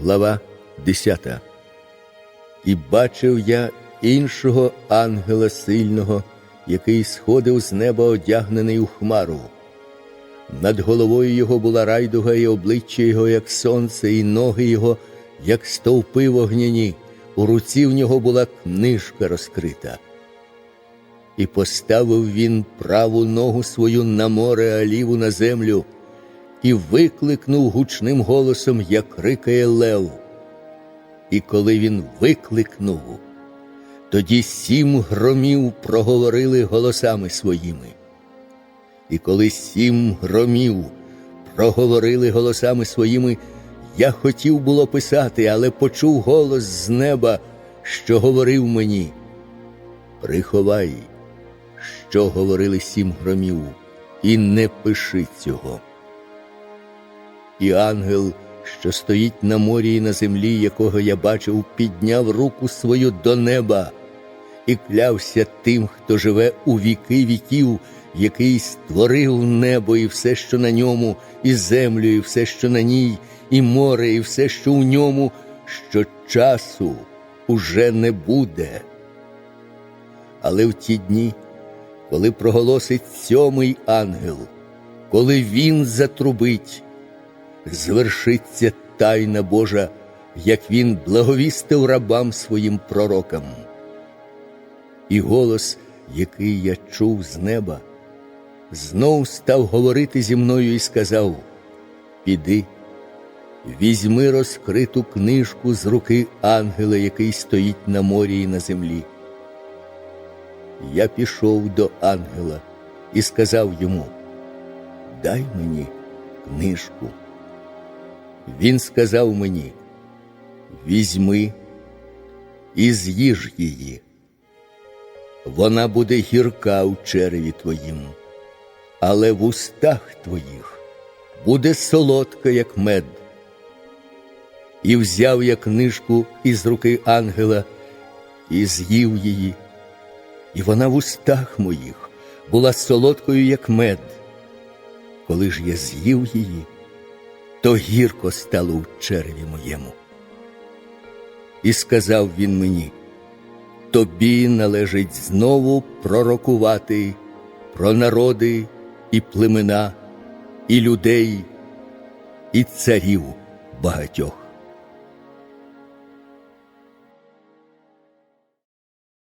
Глава 10. І бачив я іншого ангела сильного, який сходив з неба одягнений у хмару. Над головою його була райдуга, і обличчя його, як сонце, і ноги його, як стовпи вогняні, у руці в нього була книжка розкрита. І поставив він праву ногу свою на море, а ліву на землю, і викликнув гучним голосом, як рикає лев. І коли він викликнув, тоді сім громів проговорили голосами своїми. І коли сім громів проговорили голосами своїми, я хотів було писати, але почув голос з неба, що говорив мені. Приховай, що говорили сім громів, і не пиши цього. І ангел, що стоїть на морі і на землі, якого я бачив, підняв руку свою до неба і клявся тим, хто живе у віки віків, який створив небо і все, що на ньому, і землю, і все, що на ній, і море, і все, що у ньому, що часу уже не буде. Але в ті дні, коли проголосить сьомий ангел, коли він затрубить, звершиться тайна Божа, як він благовістив рабам своїм пророкам. І голос, який я чув з неба, знов став говорити зі мною і сказав: Піди, візьми розкриту книжку з руки ангела, який стоїть на морі і на землі. Я пішов до ангела і сказав йому: Дай мені книжку. Він сказав мені: Візьми і з'їж її. Вона буде гірка у череві твоїм, але в устах твоїх буде солодка, як мед. І взяв я книжку із руки ангела і з'їв її, і вона в устах моїх була солодкою, як мед. Коли ж я з'їв її, то гірко стало у череві моєму. І сказав він мені, тобі належить знову пророкувати про народи і племена, і людей, і царів багатьох.